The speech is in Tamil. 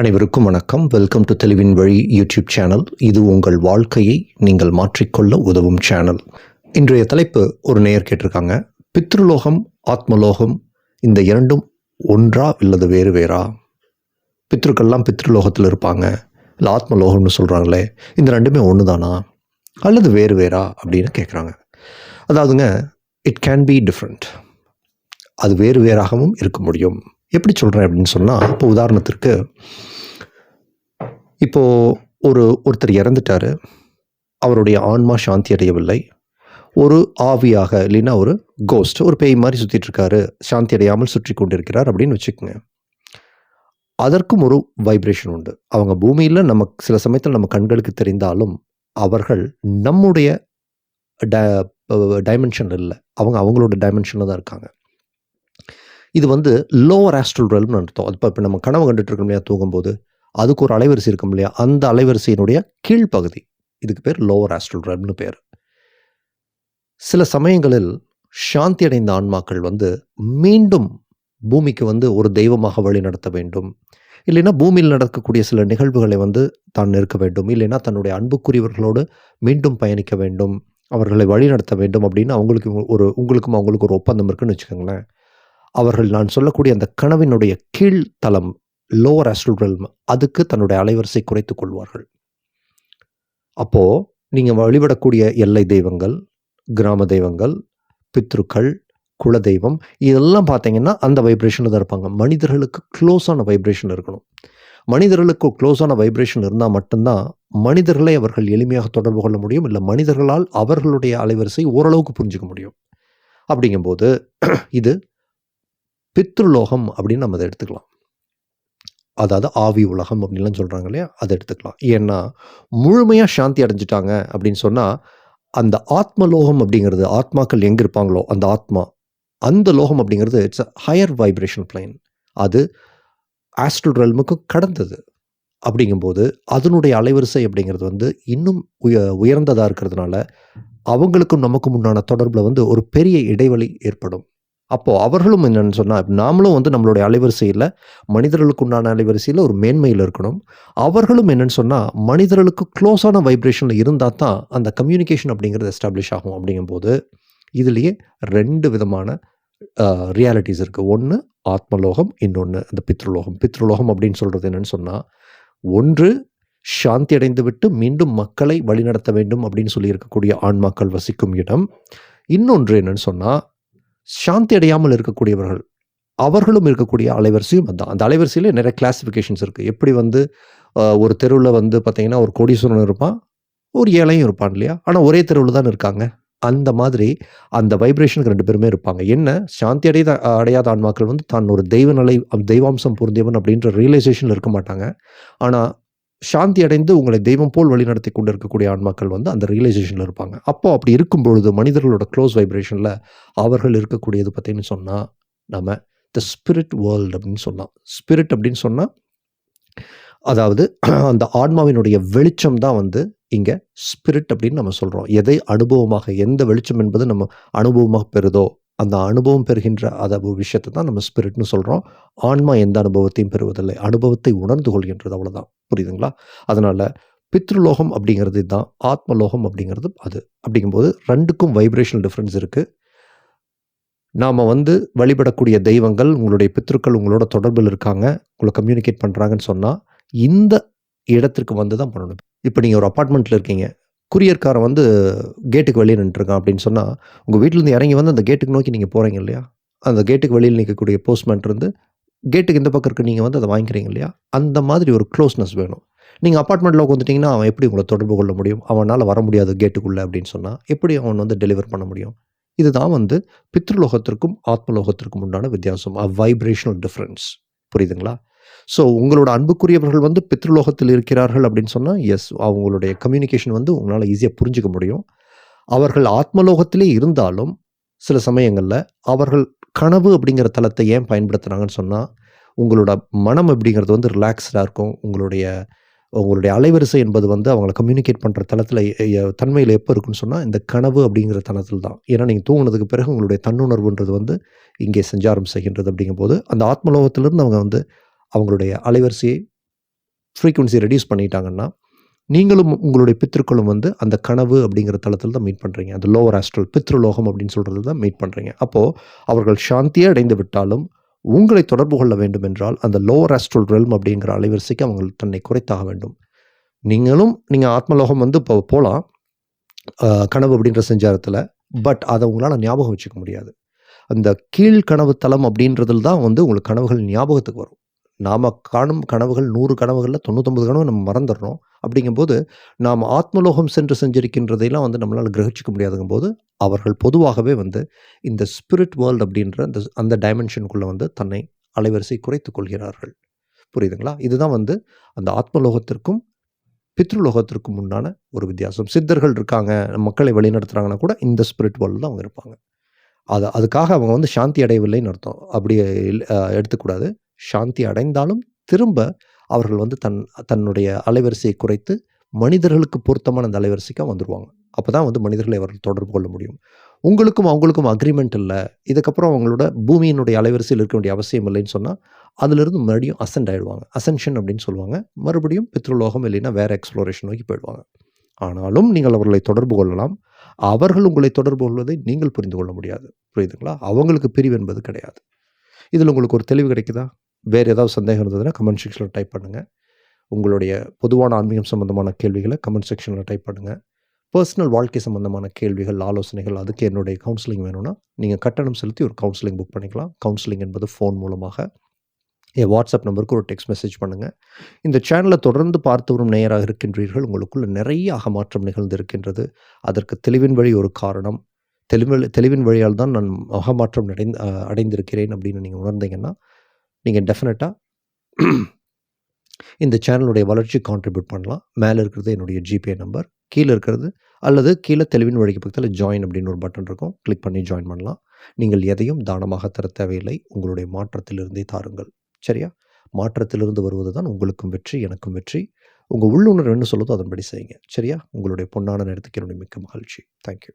அனைவருக்கும் வணக்கம். வெல்கம் டு தெளிவின் வழி யூடியூப் சேனல் இது உங்கள் வாழ்க்கையை நீங்கள் மாற்றிக்கொள்ள உதவும் சேனல் இன்றைய தலைப்பு ஒரு நேயர் கேட்டிருக்காங்க. பித்ருலோகம் ஆத்மலோகம் இந்த இரண்டும் ஒன்றா இல்லது வேறு வேறா? பித்ருக்கள்லாம் பித்ருலோகத்தில் இருப்பாங்க. இல்லை ஆத்மலோகம்னு சொல்கிறாங்களே இந்த ரெண்டுமே ஒன்று தானா அல்லது வேறு வேறா? அப்படின்னு கேட்குறாங்க அதாவதுங்க இட் கேன் பி டிஃப்ரெண்ட் அது வேறு வேறாகவும் இருக்க முடியும். எப்படி சொல்கிறேன் அப்படின்னு சொன்னால் இப்போ உதாரணத்திற்கு இப்போது ஒரு ஒருத்தர் இறந்துட்டார். அவருடைய ஆன்மா சாந்தி அடையவில்லை. ஒரு ஆவியாக இல்லைன்னா ஒரு கோஸ்ட் ஒரு பேய் மாதிரி சுற்றிட்டுருக்காரு சாந்தி அடையாமல் சுற்றி கொண்டிருக்கிறார் அப்படின்னு வச்சுக்கோங்க. அதற்கும் ஒரு வைப்ரேஷன் உண்டு. அவங்க பூமியில் நம்ம சில சமயத்தில் நம்ம கண்களுக்கு தெரிந்தாலும் அவர்கள் நம்முடைய டைமென்ஷன் இல்லை. அவங்க அவங்களோட டைமென்ஷனில் தான் இருக்காங்க. இது வந்து லோவர் ஆஸ்ட்ரல் ரெல்ம்னு அர்த்தம். இப்போ இப்போ நம்ம கனவு கண்டுட்டு இருக்கோம் இல்லையா தூங்கும்போது? அதுக்கு ஒரு அலைவரிசை இருக்கும் இல்லையா? அந்த அலைவரிசையினுடைய கீழ்ப்பகுதி. இதுக்கு பேர் லோவர் ஆஸ்ட்ரல் ரெல்ம்னு பேர். சில சமயங்களில் சாந்தி அடைந்த ஆன்மாக்கள் வந்து மீண்டும் பூமிக்கு வந்து ஒரு தெய்வமாக வழி நடத்த வேண்டும். இல்லைன்னா பூமியில் நடக்கக்கூடிய சில நிகழ்வுகளை வந்து தான் நிற்க வேண்டும். இல்லைன்னா தன்னுடைய அன்புக்குரியவர்களோடு மீண்டும் பயணிக்க வேண்டும். அவர்களை வழி நடத்த வேண்டும் அப்படின்னு அவங்களுக்கு ஒரு உங்களுக்கும் அவங்களுக்கு ஒரு ஒப்பந்தம் இருக்குன்னு வச்சுக்கோங்களேன். அவர்கள் நான் சொல்லக்கூடிய அந்த கனவினுடைய கீழ்த்தளம் லோவர் ஆஸ்ட்ரல் அதுக்கு தன்னுடைய அலைவரிசை குறைத்துக் கொள்வார்கள். அப்போது நீங்கள் வழிபடக்கூடிய எல்லை தெய்வங்கள் கிராம தெய்வங்கள் பித்ருக்கள் குலதெய்வம் இதெல்லாம் பார்த்தீங்கன்னா அந்த வைப்ரேஷனில் தான் இருப்பாங்க. மனிதர்களுக்கு க்ளோஸான வைப்ரேஷன் இருக்கணும். மனிதர்களுக்கு க்ளோஸான வைப்ரேஷன் இருந்தால் மட்டும்தான் மனிதர்களை அவர்கள் எளிமையாக தொடர்பு கொள்ள முடியும். இல்லை மனிதர்களால் அவர்களுடைய அலைவரிசை ஓரளவுக்கு புரிஞ்சுக்க முடியும். அப்படிங்கும்போது இது பித்ருலோகம் அப்படின்னு நம்ம அதை எடுத்துக்கலாம். அதாவது ஆவி உலகம் அப்படின்லாம் சொல்கிறாங்க இல்லையா? அதை எடுத்துக்கலாம். ஏன்னா முழுமையாக சாந்தி அடைஞ்சிட்டாங்க அப்படின்னு சொன்னால் அந்த ஆத்மலோகம் அப்படிங்கிறது ஆத்மாக்கள் எங்கே இருப்பாங்களோ அந்த ஆத்மா அந்த லோகம் அப்படிங்கிறது it's a higher vibration plane அது ஆஸ்ட்ரல் ரெல்முக்கும் கடந்தது. அப்படிங்கும்போது அதனுடைய அலைவரிசை அப்படிங்கிறது வந்து இன்னும் உய உயர்ந்ததாக இருக்கிறதுனால அவங்களுக்கும் நமக்கும் உண்டான தொடர்பில் வந்து ஒரு பெரிய இடைவெளி ஏற்படும். அப்போது அவர்களும் என்னென்னு சொன்னால் நாமளும் வந்து நம்மளுடைய அலைவரிசையில் மனிதர்களுக்கு உண்டான அலைவரிசையில் ஒரு மேன்மையில் இருக்கணும். அவர்களும் என்னென்னு சொன்னால் மனிதர்களுக்கு க்ளோஸான வைப்ரேஷனில் இருந்தால் தான் அந்த கம்யூனிகேஷன் அப்படிங்கிறது எஸ்டாப்ளிஷ் ஆகும் அப்படிங்கும்போது இதுலேயே ரெண்டு விதமான ரியாலிட்டிஸ் இருக்குது ஒன்று ஆத்மலோகம் இன்னொன்று அந்த பித்ருலோகம். பித்ருலோகம் அப்படின்னு சொல்கிறது என்னென்னு சொன்னால் ஒன்று சாந்தி அடைந்து விட்டு மீண்டும் மக்களை வழிநடத்த வேண்டும் அப்படின்னு சொல்லி இருக்கக்கூடிய ஆன்மாக்கள் வசிக்கும் இடம். இன்னொன்று என்னன்னு சொன்னால் சாந்தி அடையாமல் இருக்கக்கூடியவர்கள் அவர்களும் இருக்கக்கூடிய அலைவரிசையும் அதுதான் அந்த அலைவரிசையில் நிறைய கிளாஸிஃபிகேஷன்ஸ் இருக்குது எப்படி வந்து ஒரு தெருவில் வந்து பார்த்திங்கன்னா ஒரு கோடீஸ்வரன் இருப்பான் ஒரு ஏழையும் இருப்பான் இல்லையா? ஆனால் ஒரே தெருவில் தான் இருக்காங்க. அந்த மாதிரி அந்த வைப்ரேஷனுக்கு ரெண்டு பேருமே இருப்பாங்க. என்ன? சாந்தி அடையாத அடையாத ஆன்மாக்கள் வந்து தான் ஒரு தெய்வ நிலை தெய்வாம்சம் பொருந்தியவன் அப்படின்ற ரியலைசேஷனில் இருக்க மாட்டாங்க. ஆனால் சாந்தி அடைந்து உங்களை தெய்வம் போல் வழி நடத்தி கொண்டு இருக்கக்கூடிய ஆன்மாக்கள் வந்து அந்த ரியலைசேஷனில் இருப்பாங்க. அப்போ அப்படி இருக்கும் பொழுது மனிதர்களோட க்ளோஸ் வைப்ரேஷனில் அவர்கள் இருக்கக்கூடியது பார்த்தீங்கன்னு சொன்னால் நம்ம த ஸ்பிரிட் வேர்ல்டு அப்படின்னு சொல்லலாம். ஸ்பிரிட் அப்படின்னு சொன்னால் அதாவது அந்த ஆன்மாவினுடைய வெளிச்சம் தான் வந்து இங்கே ஸ்பிரிட் அப்படின்னு நம்ம சொல்கிறோம் எதை அனுபவமாக எந்த வெளிச்சம் என்பது நம்ம அனுபவமாக பெறுதோ அந்த அனுபவம் பெறுகின்ற அதை ஒரு விஷயத்தை தான் நம்ம ஸ்பிரிட்னு சொல்கிறோம் ஆன்மா எந்த அனுபவத்தையும் பெறுவதில்லை. அனுபவத்தை உணர்ந்து கொள்கின்றது அவ்வளோதான் புரியுதுங்களா? அதனால் பித்ருலோகம் அப்படிங்கிறது தான் ஆத்மலோகம் அப்படிங்கிறது அது. அப்படிங்கும்போது ரெண்டுக்கும் வைப்ரேஷனல் டிஃப்ரென்ஸ் இருக்குது நாம் வந்து வழிபடக்கூடிய தெய்வங்கள் உங்களுடைய பித்ருக்கள் உங்களோட தொடர்பில் இருக்காங்க. உங்களை கம்யூனிகேட் பண்ணுறாங்கன்னு சொன்னால் இந்த இடத்திற்கு வந்து தான் பண்ணணும். இப்போ நீங்கள் ஒரு அப்பார்ட்மெண்ட்டில் இருக்கீங்க. குரியர்காரன் வந்து கேட்டுக்கு வெளியே நின்றுருக்கான் அப்படின்னு சொன்னால் உங்கள் வீட்டிலேருந்து இறங்கி வந்து அந்த கேட்டுக்கு நோக்கி நீங்கள் போகிறீங்க இல்லையா? அந்த கேட்டுக்கு வெளியில் நிற்கக்கூடிய போஸ்ட்மேன் இருந்து கேட்டுக்கு இந்த பக்கம் இருக்க நீங்கள் வந்து அதை வாங்கிக்கிறீங்க இல்லையா? அந்த மாதிரி ஒரு க்ளோஸ்னஸ் வேணும். நீங்கள் அப்பார்ட்மெண்ட்டில் உட்காந்துட்டிங்கன்னா அவன் எப்படி உங்களை தொடர்பு கொள்ள முடியும்? அவனால் வர முடியாது கேட்டுக்குள்ளே அப்படின்னு சொன்னால் எப்படி அவன் வந்து டெலிவர் பண்ண முடியும்? இதுதான் வந்து பித்ருலோகத்திற்கும் ஆத்மலோகத்திற்கும் உண்டான வித்தியாசம் அ வைப்ரேஷனல் டிஃப்ரென்ஸ் புரியுதுங்களா? ஸோ உங்களோட அன்புக்குரியவர்கள் வந்து பித்ருலோகத்தில் இருக்கிறார்கள் அப்படின்னு சொன்னால் எஸ் அவங்களுடைய கம்யூனிகேஷன் வந்து உங்களால் ஈஸியாக புரிஞ்சுக்க முடியும். அவர்கள் ஆத்மலோகத்திலே இருந்தாலும் சில சமயங்களில் அவர்கள் கனவு அப்படிங்கிற தளத்தை ஏன் பயன்படுத்துகிறாங்கன்னு சொன்னால் உங்களோட மனம் அப்படிங்கிறது வந்து ரிலாக்ஸ்டாக இருக்கும். உங்களுடைய உங்களுடைய அலைவரிசை என்பது வந்து அவங்கள கம்யூனிகேட் பண்ணுற தளத்தில் தன்மையில் எப்போ இருக்குன்னு சொன்னால் இந்த கனவு அப்படிங்கிற தளத்தில் தான். ஏன்னா நீங்கள் தூங்கினதுக்கு பிறகு உங்களுடைய தன்னுணர்வுன்றது வந்து இங்கே செஞ்சாரம் செய்கின்றது அப்படிங்கும்போது அந்த ஆத்மலோகத்திலிருந்து அவங்க வந்து அவங்களுடைய அலைவரிசையை ஃப்ரீக்குவன்சி ரெடியூஸ் பண்ணிட்டாங்கன்னா நீங்களும் உங்களுடைய பித்திருக்களும் வந்து அந்த கனவு அப்படிங்கிற தளத்தில் தான் மீட் பண்ணுறீங்க அந்த லோவர் ஆஸ்ட்ரல் பித்ருலோகம் அப்படின்னு சொல்கிறது தான் மீட் பண்ணுறீங்க அப்போது அவர்கள் சாந்தியே அடைந்து விட்டாலும் உங்களை தொடர்பு கொள்ள வேண்டும் என்றால் அந்த லோவர் ஆஸ்ட்ரல் ரெல்ம் அப்படிங்கிற அலைவரிசைக்கு அவங்க தன்னை குறைத்தாக வேண்டும். நீங்களும் நீங்கள் ஆத்மலோகம் வந்து இப்போ போகலாம் கனவு அப்படின்ற செஞ்சாரத்தில் பட் அதை உங்களால் ஞாபகம் வச்சுக்க முடியாது. அந்த கீழ் கனவு தளம் அப்படின்றதுல தான் வந்து உங்களுக்கு கனவுகள் ஞாபகத்துக்கு வரும். நாம் காணும் கனவுகள் நூறு கனவுகளில் தொண்ணூத்தொம்பது கனவு நம்ம மறந்துடுறோம். அப்படிங்கும்போது நாம் ஆத்மலோகம் சென்று செஞ்சிருக்கின்றதையெல்லாம் வந்து நம்மளால் கிரகிச்சிக்க முடியாதுங்கும் போது அவர்கள் பொதுவாகவே வந்து இந்த ஸ்பிரிட் வேர்ல்டு அப்படின்ற அந்த அந்த டைமென்ஷனுக்குள்ளே வந்து தன்னை அலைவரிசை குறைத்து கொள்கிறார்கள். புரியுதுங்களா? இதுதான் வந்து அந்த ஆத்மலோகத்திற்கும் பித்ருலோகத்திற்கும் உண்டான ஒரு வித்தியாசம். சித்தர்கள் இருக்காங்க மக்களை வழிநடத்துகிறாங்கன்னா கூட இந்த ஸ்பிரிட் வேர்ல்டு தான் அவங்க இருப்பாங்க. அது அதுக்காக அவங்க வந்து சாந்தி அடையவில்லைன்னு அர்த்தம். அப்படி எடுத்துக்கூடாது. சாந்தி அடைந்தாலும் திரும்ப அவர்கள் வந்து தன் தன்னுடைய அலைவரிசையை குறைத்து மனிதர்களுக்கு பொருத்தமான அந்த அலைவரிசைக்காக வந்துடுவாங்க அப்போ தான் வந்து மனிதர்களை அவர்கள் தொடர்பு கொள்ள முடியும். உங்களுக்கும் அவங்களுக்கும் அக்ரிமெண்ட் இல்லை. இதுக்கப்புறம் அவங்களோட பூமியினுடைய அலைவரிசையில் இருக்க வேண்டிய அவசியம் இல்லைன்னு சொன்னால் அதிலிருந்து மறுபடியும் அசென்ட் ஆகிடுவாங்க அசென்ஷன் அப்படின்னு சொல்லுவாங்க. மறுபடியும் பித்ருலோகம் இல்லைன்னா வேறு எக்ஸ்ப்ளோரேஷன் நோக்கி போயிடுவாங்க. ஆனாலும் நீங்கள் அவர்களை தொடர்பு கொள்ளலாம். அவர்கள் உங்களை தொடர்பு கொள்வதை நீங்கள் புரிந்து கொள்ள முடியாது. புரியுதுங்களா? அவங்களுக்கு பிரிவு என்பது கிடையாது. இதில் உங்களுக்கு ஒரு தெளிவு கிடைக்குதா? வேறு ஏதாவது சந்தேகம் இருந்ததுன்னா கமெண்ட் செக்ஷனில் டைப் பண்ணுங்கள் உங்களுடைய பொதுவான ஆன்மீகம் சம்மந்தமான கேள்விகளை கமெண்ட் செக்ஷனில் டைப் பண்ணுங்கள் பர்சனல் வாழ்க்கை சம்மந்தமான கேள்விகள் ஆலோசனைகள் அதுக்கு என்னுடைய கவுன்சிலிங் வேணும்னா நீங்கள் கட்டணம் செலுத்தி ஒரு கவுன்சிலிங் புக் பண்ணிக்கலாம். கவுன்சிலிங் என்பது ஃபோன் மூலமாக. என் வாட்ஸ்அப் நம்பருக்கு ஒரு டெக்ஸ்ட் மெசேஜ் பண்ணுங்கள் இந்த சேனலை தொடர்ந்து பார்த்து வரும் நேயராக இருக்கின்றீர்கள் உங்களுக்குள்ள நிறைய அகமாற்றம் நிகழ்ந்து இருக்கின்றது. அதற்கு தெளிவின் வழி ஒரு காரணம். தெளிவு தெளிவின் வழியால் தான் நான் அகமாற்றம் அடைந்து அடைந்திருக்கிறேன் அப்படின்னு நீங்கள் உணர்ந்தீங்கன்னா நீங்கள் டெஃபினட்டாக இந்த சேனலுடைய வளர்ச்சி கான்ட்ரிபியூட் பண்ணலாம். மேலே இருக்கிறது என்னுடைய ஜிபே நம்பர் கீழே இருக்கிறது அல்லது கீழே தெளிவின் வழிக்கு பக்கத்தில் ஜாயின் அப்படின்னு ஒரு பட்டன் இருக்கும். கிளிக் பண்ணி ஜாயின் பண்ணலாம். நீங்கள் எதையும் தானமாக தர தேவையில்லை. உங்களுடைய மாற்றத்திலிருந்தே தாருங்கள். சரியா? மாற்றத்திலிருந்து வருவது தான் உங்களுக்கும் வெற்றி எனக்கும் வெற்றி. உங்கள் உள்ளுணர்வு என்ன சொல்லுதோ அதன்படி செய்யுங்க. சரியா? உங்களுடைய பொன்னான நேரத்துக்கு என்னுடைய மிக்க மகிழ்ச்சி. தேங்க்யூ